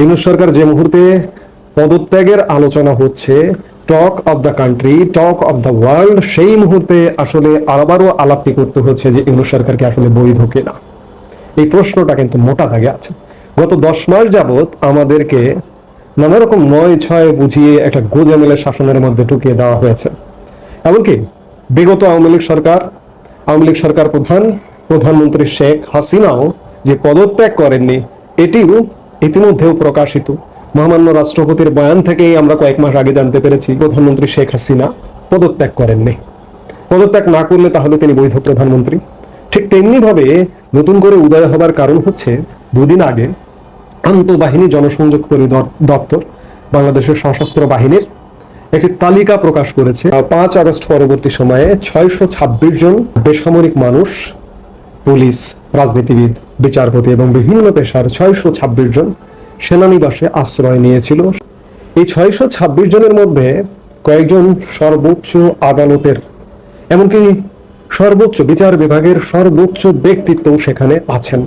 ইউনুস সরকার যে মুহূর্তে পদত্যাগের আলোচনা হচ্ছে, talk of the country, talk of the world, সেই মুহূর্তে আসলে আবারও আলাপটি করতে হচ্ছে যে ইউনুস সরকারকে আসলে বৈধ কিনা। এই প্রশ্নটা কিন্তু মোটা দাগে আছে। গত দশ মাস যাবৎ আমাদেরকে নানা রকম নয় ছয় বুঝিয়ে একটা গোজামিলের শাসনের মধ্যে ঢুকিয়ে দেওয়া হয়েছে। এমনকি বিগত আওয়ামী লীগ সরকার, আওয়ামী লীগ সরকার প্রধান, প্রধানমন্ত্রী শেখ হাসিনাও যে পদত্যাগ করেননি, এটিও ইতিমধ্যেও প্রকাশিত। মহামান্য রাষ্ট্রপতির বয়ান থেকেই আমরা কয়েক মাস আগে জানতে পেরেছি, প্রধানমন্ত্রী শেখ হাসিনা পদত্যাগ করেননি। পদত্যাগ না করলে তাহলে তিনি বৈধ প্রধানমন্ত্রী। ঠিক তেমনি ভাবে নতুন করে উদয় হবার কারণ হচ্ছে, দুদিন আগে আন্তঃবাহিনী জনসংযোগ দপ্তর, বাংলাদেশের সশস্ত্র বাহিনীর একটি তালিকা প্রকাশ করেছে। পাঁচ আগস্ট পরবর্তী সময়ে ছয়শো ছাব্বিশ জন বেসামরিক মানুষ পুলিশ, রাজনীতিবিদ, বিচারপতি এবং বিভিন্ন পেশার ছয়শো ছাব্বিশ জন সেনানিবাসে আশ্রয় নিয়েছিল। এই ছয়শো ছাব্বিশ জনের মধ্যে কয়েকজন সর্বোচ্চ আদালতের, এমনকি সর্বোচ্চ বিচার বিভাগের সর্বোচ্চ ব্যক্তিত্বও সেখানে আছেন।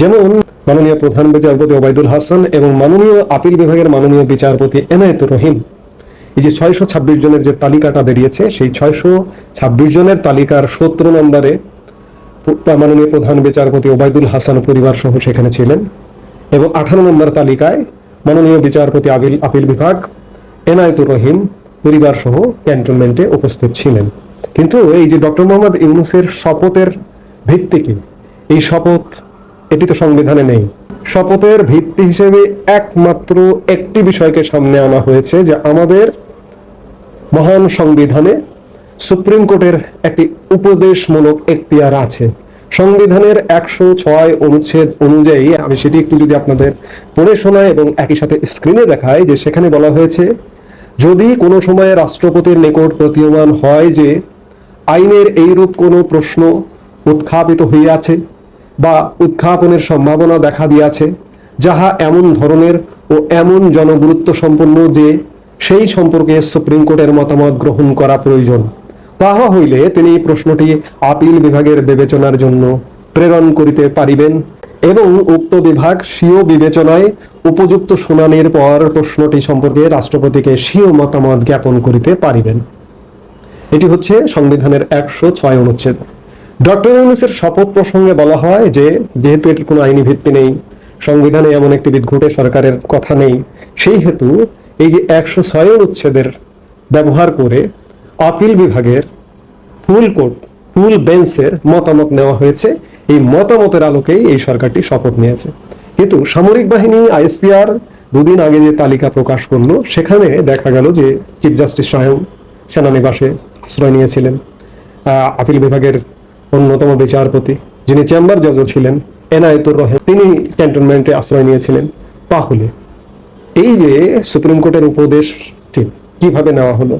যেমন মাননীয় প্রধান বিচারপতি ওবায়দুল হাসান এবং মাননীয় আপিল বিভাগের মাননীয় বিচারপতি এনায়েতুর রহিম। এই যে ছয়শো ছাব্বিশ জনের যে তালিকাটা বেরিয়েছে, সেই ছয়শো ছাব্বিশ জনের তালিকার সতেরো নম্বরে মাননীয় প্রধান বিচারপতি ওবায়দুল হাসান পরিবার সহ সেখানে ছিলেন এবং আঠারো নম্বর তালিকায় মাননীয় বিচারপতি আপিল আপিল বিভাগ, এনায়েতুর রহিম পরিবার সহ ক্যান্টনমেন্টে উপস্থিত ছিলেন। কিন্তু এই যে ডক্টর মোহাম্মদ ইউনুসের শপথের ভিত্তি কি? এই শপথ, এটি তো সংবিধানে নেই। শপথের ভিত্তি হিসেবে একমাত্র একটি বিষয়কে সামনে আনা হয়েছে যে আমাদের মহান সংবিধানে সুপ্রিম কোর্টের একটি উপদেশমূলক এখতিয়ার আছে। সংবিধানের একশো ছয় অনুচ্ছেদ অনুযায়ী আমি সেটি একটু যদি আপনাদের পড়ে শোনাই এবং একই সাথে স্ক্রিনে দেখাই যে সেখানে বলা হয়েছে, যদি কোনো সময়ে রাষ্ট্রপতির নিকট প্রতীয়মান হয় যে আইনের এইরূপ কোনো প্রশ্ন উত্থাপিত হইয়াছে বা উত্থাপনের সম্ভাবনা দেখা দিয়াছে, যাহা এমন ধরনের ও এমন জনগুরুত্ব সম্পন্ন যে সেই সম্পর্কে সুপ্রিম কোর্টের মতামত গ্রহণ করা প্রয়োজন। তাহা হইলে তিনি প্রশ্নটি আপিল বিভাগের বিবেচনার জন্য প্রেরণ করিতে পারিবেন এবং উক্ত বিভাগ স্বীয় বিবেচনায় উপযুক্ত শুনানির পর প্রশ্নটি সম্পর্কে রাষ্ট্রপতিকে স্বীয় মতামত জ্ঞাপন করিতে পারিবেন। এটি হচ্ছে সংবিধানের একশো ছয় অনুচ্ছেদ। ডক্টর ইউনুসের শপথ প্রসঙ্গে বলা হয় যে, যেহেতু এটির কোনো আইনি ভিত্তি নেই, সংবিধানে এমন একটি বিদঘুটে সরকারের কথা নেই, সেই হেতু এই যে একশো ছয় অনুচ্ছেদের ব্যবহার করে আপিল বিভাগের ফুল কোর্ট ফুল বেঞ্চের মতামত নেওয়া হয়েছে। এই মতামতের আলোকেই এই সরকারটি শপথ নিয়েছে। কিন্তু সামরিক বাহিনী, আইএসপিআর দুদিন আগে যে তালিকা প্রকাশ করল, সেখানে দেখা গেল যে চিফ জাস্টিস স্বয়ং সেনানিবাসে আশ্রয় নিয়েছিলেন। আপিল বিভাগের অন্যতম বিচারপতি, যিনি চেম্বার জজও ছিলেন, এনায়েতুর রহেম, তিনি ক্যান্টনমেন্টে আশ্রয় নিয়েছিলেন তাহলে এই যে সুপ্রিম কোর্টের উপদেশটি কীভাবে নেওয়া হলো?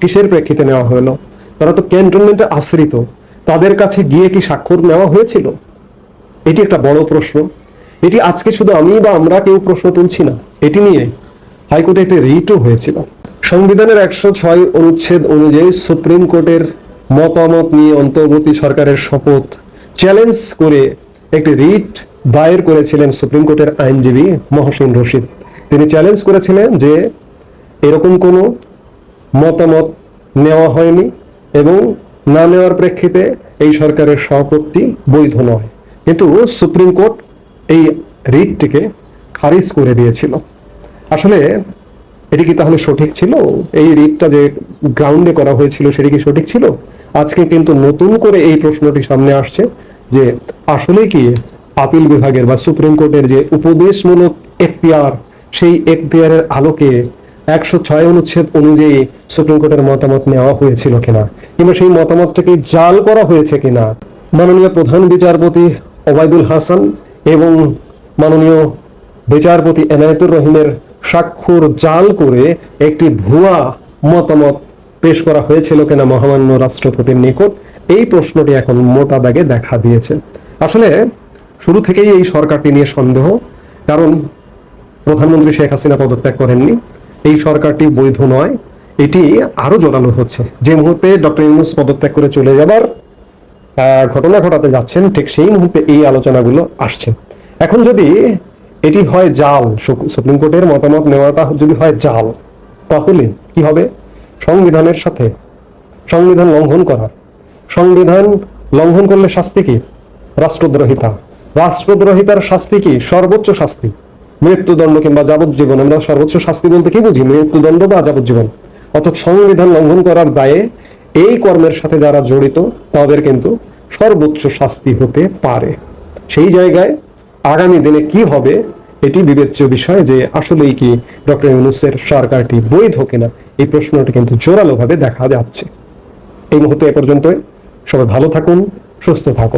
কিসের প্রেক্ষিতে নেওয়া হলো? তারা তো ক্যান্টনমেন্টে আশ্রিত। তাদের কাছে গিয়ে কি স্বাক্ষর নেওয়া হয়েছিল? এটি একটা বড় প্রশ্ন। এটি আজকে শুধু আমি বা আমরা কেউ প্রশ্ন তুলছি না। এটি নিয়ে হাইকোর্টে একটি রিটও হয়েছিল। সংবিধানের একশো ছয় অনুচ্ছেদ অনুযায়ী সুপ্রিম কোর্টের মতামত নিয়ে অন্তর্বর্তী সরকারের শপথ চ্যালেঞ্জ করে একটি রিট দায়ের করেছিলেন সুপ্রিম কোর্টের আইনজীবী মহসিন রশিদ। তিনি চ্যালেঞ্জ করেছিলেন যে এরকম কোনো মতামত নেওয়া হয়নি এবং না নেওয়ার প্রেক্ষিতে এই সরকারের সভাপতি বৈধ নয়। কিন্তু সুপ্রিম কোর্ট এই রিটটিকে খারিজ করে দিয়েছিল। আসলে এটি কি তাহলে সঠিক ছিল? এই রিটটা যে গ্রাউন্ডে করা হয়েছিল সেটি কি সঠিক ছিল? আজকে কিন্তু নতুন করে এই প্রশ্নটি সামনে আসছে যে আসলে কি আপিল বিভাগের বা সুপ্রিম কোর্টের যে উপদেশমূলক এখতিয়ার, সেই এখতিয়ারের আলোকে একশো ছয় অনুচ্ছেদ অনুযায়ী সুপ্রিম কোর্টের মতামত নেওয়া হয়েছিল কিনা, কিংবা সেই মতামতটাকে জাল করা হয়েছে কিনা, মাননীয় প্রধান বিচারপতি ওবায়দুল হাসান এবং মাননীয় বিচারপতি এনায়েতুর রহিমের স্বাক্ষর জাল করে একটি ভুয়া মতামত পেশ করা হয়েছিল কিনা মহামান্য রাষ্ট্রপতির নিকট, এই প্রশ্নটি এখন মোটা দাগে দেখা দিয়েছে। আসলে শুরু থেকেই এই সরকারটি নিয়ে সন্দেহ, কারণ প্রধানমন্ত্রী শেখ হাসিনা পদত্যাগ করেননি। এই সরকারটি বৈধ নয়, এটি আরও জোরালো হচ্ছে। যে মুহূর্তে ডক্টর ইউনুস পদত্যাগ করে চলে যাবার ঘটনা ঘটাতে যাচ্ছেন, ঠিক সেই মুহূর্তে এই আলোচনাগুলো আসছে। এখন যদি এটি হয় জাল সুপ্রিম কোর্টের মতামত নেওয়াটা যদি হয় জাল, তাহলে কি হবে? সংবিধানের সাথে সংবিধান লঙ্ঘন করা সংবিধান লঙ্ঘন করলে শাস্তি কি? রাষ্ট্রদ্রোহিতা। রাষ্ট্রদ্রোহিতার শাস্তি কি? সর্বোচ্চ শাস্তি। মৃত্যুদণ্ড কিংবা যাবজ্জীবন, আমরা সর্বোচ্চ শাস্তি বলতে কি বুঝি? মৃত্যুদণ্ড বা যাবজ্জীবন। অর্থাৎ সংবিধান লঙ্ঘন করার দায়ে এই কর্মের সাথে যারা জড়িত, তাদের কিন্তু সর্বোচ্চ শাস্তি হতে পারে। সেই জায়গায় আগামী দিনে কি হবে, এটি বিবেচ্য বিষয় যে আসলেই কি ডক্টর ইউনুসের সরকারটি বৈধ কিনা, এই প্রশ্নটি কিন্তু জোরালোভাবে দেখা যাচ্ছে। এই মুহূর্তে এ পর্যন্ত সবাই ভালো থাকুন, সুস্থ থাকুন।